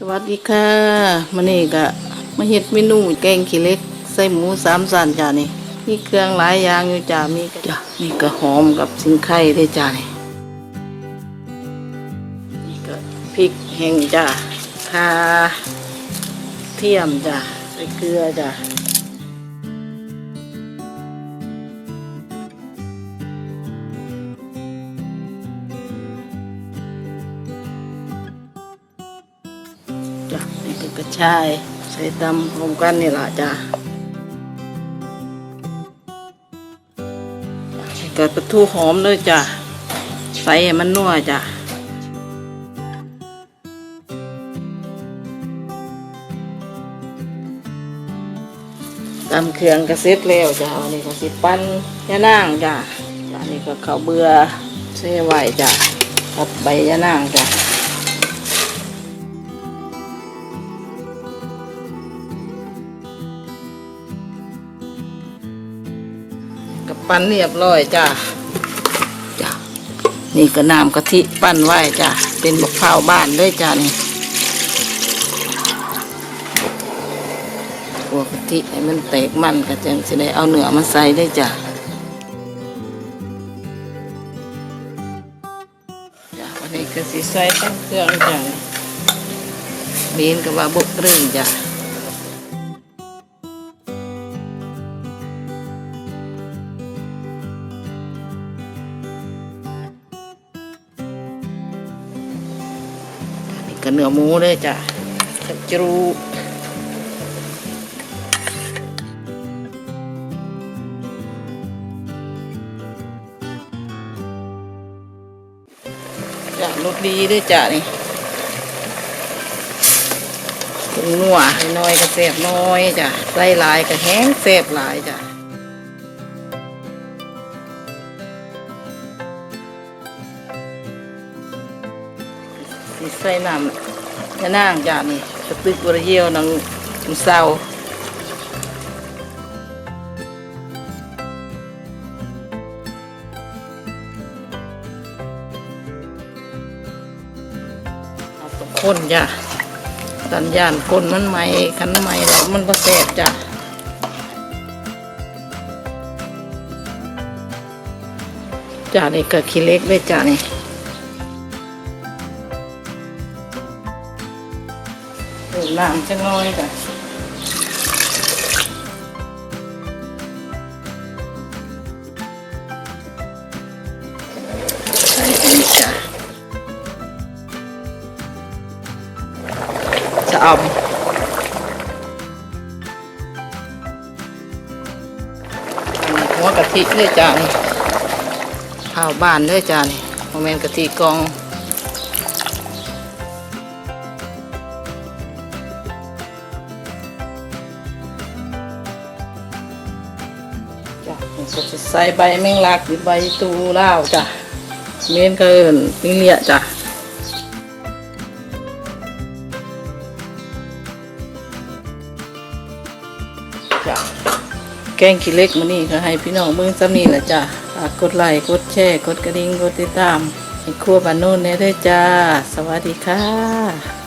สวัสดีค่ะมันนี่ก็มาเห็ดเมนูแกงขี้เล็ก ใส่หมูสามสันจ้านี่มีเครื่องหลายอย่างอยู่จ้ามีก็จ้านี่ก็หอมกับสิงไข่ได้จ้านี่นี่ก็พริกแห้งจ้าคาเทียมจ้าใส่เกลือจ้า จ้านี่ก็กระชาย ใส่ตำรวมกันนี่ละจ้าเกิดปลาทูหอมเลยจ้ะใส่ให้มันนัวจ้ะตำเครื่องกระเซ็ดแล้วจ้ะอันนี้ก็สิปั้นยะนางจ้ะอันนี้ก็ข้าวเบื่อเส่ไว้จ้ะกับใบยะนางจ้ะ กับปั้นเรียบร้อยจ้ะจ้ะนี่ก็น้ำกะทิปั้นไว้จ้ะเป็นมะพร้าวบ้านเลยจ้ะนี่หัวกะทิให้มันแตกมันก็จังจะได้เอาเนื้อมาใส่ได้จ้ะจ้ะวันนี้ก็สิใส่ตั้งเครื่องจ้ะเบนกับว่าบุกเรื่องจ้ะ นี่ก็เนื้อหมูเลยจ้ะกับจรูจ้ะรสดีด้วยจ้ะนี่ปรุงนัวน้อยก็แซ่บน้อยจ้ะใส่หลายก็แห้งแซ่บหลายจ้ะ สิใส่น้ำยะนางจ้ะนี่กระตึกบริเยียวนังมุเศร้าเอาตกข้นจ้ะสัญญาณก้นมันไหมคันไหม่แล้วมันก็แสบจ้ะจ้ะนี่เก็ขี้เล็กด้วยจ้ะนี่ ติมน้ำจะน้อยก่อนใส่ไปนี่จ้ะจะเอาหัวกะทิเลยจานข้าวบ้านเลยจานโมเมนกะทิกอง ก็จะใส่ใบแมงลักหรือใบตูเล่าจ้ะเมนเอินนี่เลียจ้ะจ้ะแกงขี้เล็กมานี่ก็ให้พี่น้องมืองซ้ำนี่แหละจ้ะกดไลค์กดแชร์กดกระดิ่งกดติดตามให้ครัวบ้านโน้นเนี่ยด้วยจ้า สวัสดีค่ะ